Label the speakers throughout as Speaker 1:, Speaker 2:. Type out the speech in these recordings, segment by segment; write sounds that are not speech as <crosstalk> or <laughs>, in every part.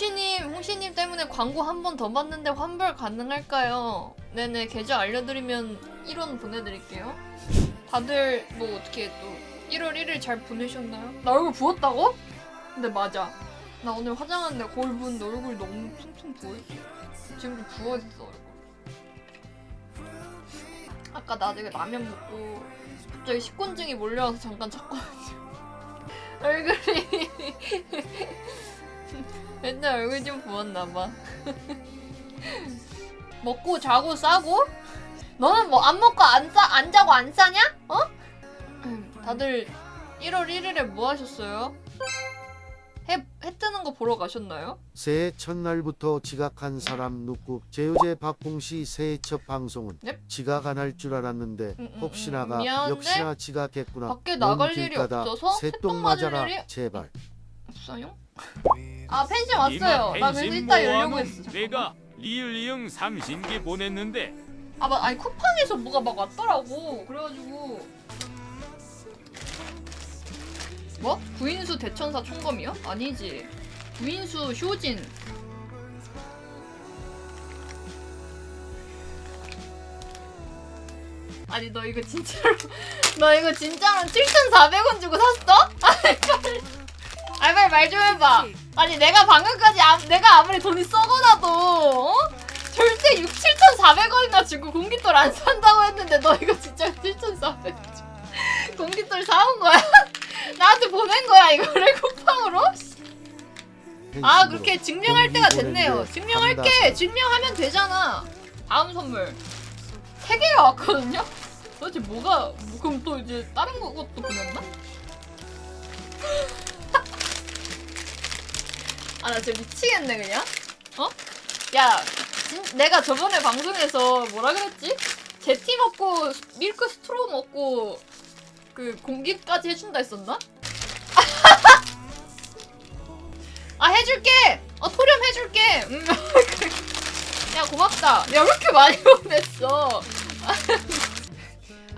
Speaker 1: 홍시님, 홍시님 때문에 광고 한 번더 받는데 환불 가능할까요? 네네, 계좌 알려드리면 1원 보내드릴게요. 다들 뭐 어떻게 또 1월 1일 잘 보내셨나요? 나 얼굴 부었다고? 근데 맞아. 나 오늘 화장하는데 거울 보는데 얼굴 너무 퉁퉁 부어있어. 지금도 부어있어, 얼굴. 아까 나 되게 라면 먹고 갑자기 식곤증이 몰려와서 잠깐 잤거든요. <laughs> 얼굴이 <laughs> <laughs> 맨날 얼굴 좀 부었나봐. <laughs> 먹고 자고 싸고? 너는 뭐 안 먹고 안 싸, 안 자고 안 싸냐? 어? 음, 다들 1월 1일에 뭐 하셨어요? 해, 해 뜨는 거 보러 가셨나요?
Speaker 2: 새해 첫날부터 지각한 사람 누구 제효제 박봉씨 새해 첫 방송은
Speaker 1: 넵.
Speaker 2: 지각 안 할 줄 알았는데
Speaker 1: 음, 음,
Speaker 2: 혹시나가
Speaker 1: 음, 미안한데
Speaker 2: 역시나 지각했구나
Speaker 1: 밖에 나갈
Speaker 2: 넌
Speaker 1: 일이 없어서
Speaker 2: 새똥 맞아라
Speaker 1: 일이
Speaker 2: 제발
Speaker 1: 없어요? 아 펜션 왔어요. 나 그래서 이따 열려고 했어. 잠깐만.
Speaker 3: 내가 리을리응 삼신기 보냈는데
Speaker 1: 아, 맞, 아니 쿠팡에서 뭐가 막 왔더라고. 그래가지고 뭐? 구인수 대천사 총검이요? 아니지. 구인수 쇼진. 아니 너 이거 진짜로 <laughs> 너 이거 진짜로 7,400원 주고 샀어? <laughs> 아니 빨리 아니 빨리 말좀 해봐. 아니 내가 방금까지 아, 내가 아무리 돈이 썩어나도 어? 절대 6, 7,400원이나 주고 공깃돌 안 산다고 했는데 너 이거 진짜 7,400원 주고 공깃돌 사온 거야? <laughs> 나한테 보낸 거야 이거를 <laughs> 쿠팡으로? 아 그렇게 증명할 때가 됐네요 증명할게 증명하면 되잖아 다음 선물 세 개가 왔거든요? 도대체 뭐가 뭐, 그럼 또 이제 다른 거 것도 보냈나? 아 나 진짜 미치겠네 그냥 어? 야 진, 내가 저번에 방송에서 뭐라 그랬지? 제티 먹고 밀크 스트로우 먹고 그 공기까지 해준다 했었나? <laughs> 아 해줄게! 어 토렴 해줄게! 음. <laughs> 야 고맙다 야 왜 이렇게 많이 <laughs> 보냈어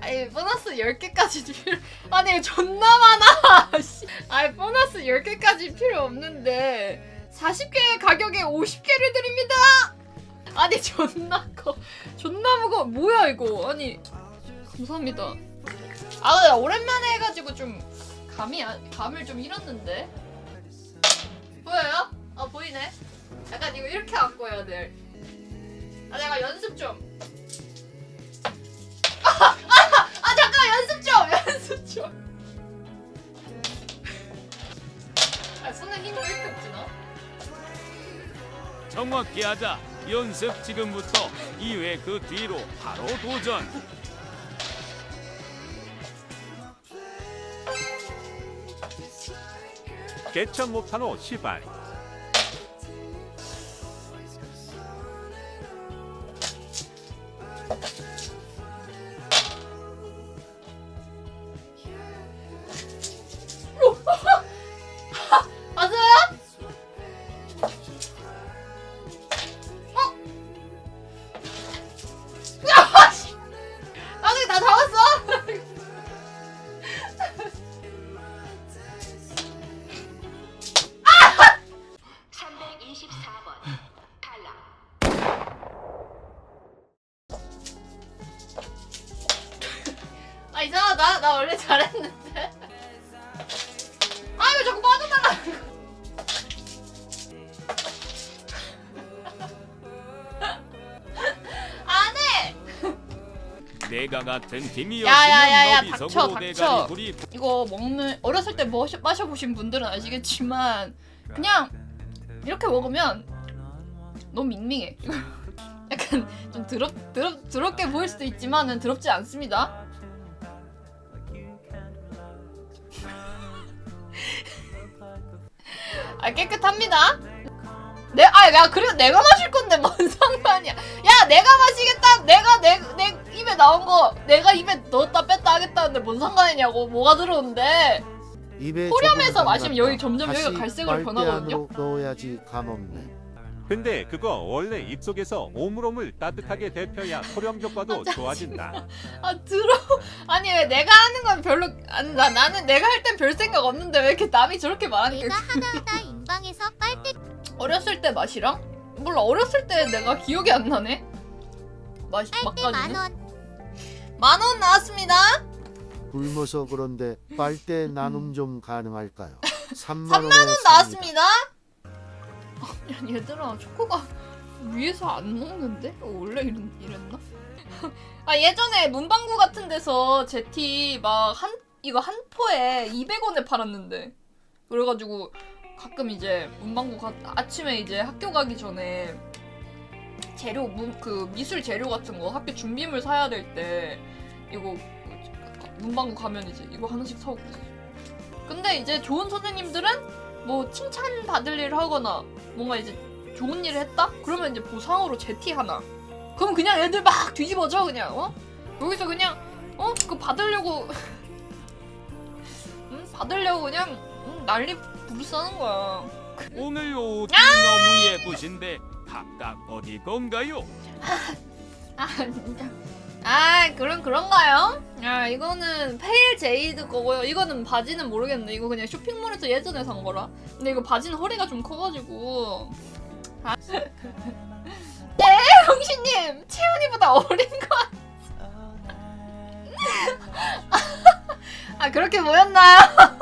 Speaker 1: 아니 보너스 10개까지 필요 아니 존나 많아 씨. 아니 보너스 10개까지 필요 없는데 40개 가격에 50개를 드립니다 아니 존나 커 존나 무거워 뭐야 이거 아니 감사합니다 아 근데 오랜만에 해가지고 좀 감이 안- 감을 좀 잃었는데 보여요? 어 보이네 약간 이거 이렇게 갖고 해야 돼. 아 내가 연습 좀.
Speaker 3: 정확히 하자. 연습 지금부터. 2회 그 뒤로 바로 도전.
Speaker 4: 개천 못하노 시발
Speaker 1: 아 이상하다. 나 원래 잘했는데. 아 왜 자꾸 빠져나가? <laughs> 안 해.
Speaker 3: 내가 같은
Speaker 1: 야야야야,
Speaker 3: 팀이었으면
Speaker 1: 닥쳐,
Speaker 3: 너비석으로
Speaker 1: 닥쳐.
Speaker 3: 불이
Speaker 1: 이거 먹는 어렸을 때 마셔, 마셔보신 분들은 아시겠지만 그냥 이렇게 먹으면 너무 밍밍해. <laughs> 약간 좀 더럽 더럽 더럽게 보일 수도 있지만은 더럽지 않습니다. 아 깨끗합니다. 내, 아, 야, 그리고 내가 마실 건데 뭔 <laughs> 상관이야? 야, 내가 마시겠다. 내가 내, 내 입에 나온 거 내가 입에 넣었다 뺐다 하겠다는데 뭔 상관이냐고. 뭐가 들어온대?
Speaker 2: 입에
Speaker 1: 토렴해서
Speaker 2: 조금
Speaker 1: 마시면. 여기 점점 여기가 갈색으로 변하거든요?
Speaker 2: 넣어야지 감 없네
Speaker 4: 근데 그거 원래 입속에서 오물오물 따뜻하게 데펴야 토렴 효과도 좋아진다
Speaker 1: 아 들어. 아니 왜 내가 하는 건 별로 아니 나 나는 내가 할 땐 별 생각 없는데 왜 이렇게 남이 저렇게 말하니까
Speaker 5: 내가 하나하나 인방에서 빨대 <laughs>
Speaker 1: 어렸을 때 맛이랑? 몰라 어렸을 때 내가 기억이 안 나네. 맛 맛까지는 만원 나왔습니다.
Speaker 2: 굶어서 그런데 빨대 나눔 좀 가능할까요? <laughs> 3만
Speaker 1: 3만
Speaker 2: 원에
Speaker 1: 원 나왔습니다. 야 얘들아 초코가 위에서 안 먹는데? 어, 원래 이랬, 이랬나? <laughs> 아 예전에 문방구 같은 데서 제티 막 한 이거 한 포에 200원에 팔았는데 그래가지고 가끔 이제 문방구 가, 아침에 이제 학교 가기 전에 재료 문, 그 미술 재료 같은 거 학교 준비물 사야 될 때 이거 문방구 가면 이제 이거 하나씩 사고 그랬어. 근데 이제 좋은 선생님들은 뭐 칭찬 받을 일을 하거나 뭔가 이제 좋은 일을 했다? 그러면 이제 보상으로 제티 하나. 그럼 그냥 애들 막 뒤집어져 그냥 어? 여기서 그냥 어? 그거 받으려고 <laughs> 응? 받으려고 그냥 응? 난리 부르싸는 거야.
Speaker 3: 오늘 옷이 너무 예쁘신데 각각 어디 건가요? <laughs>
Speaker 1: 아 진짜. 아 그럼 그런가요? 아 이거는 페일 제이드 거고요. 이거는 바지는 모르겠는데 이거 그냥 쇼핑몰에서 예전에 산 거라. 근데 이거 바지는 허리가 좀 커가지고. 아. <laughs> 네 형신님 채연이보다 어린 거. 같- <laughs> 아 그렇게 보였나요? <laughs>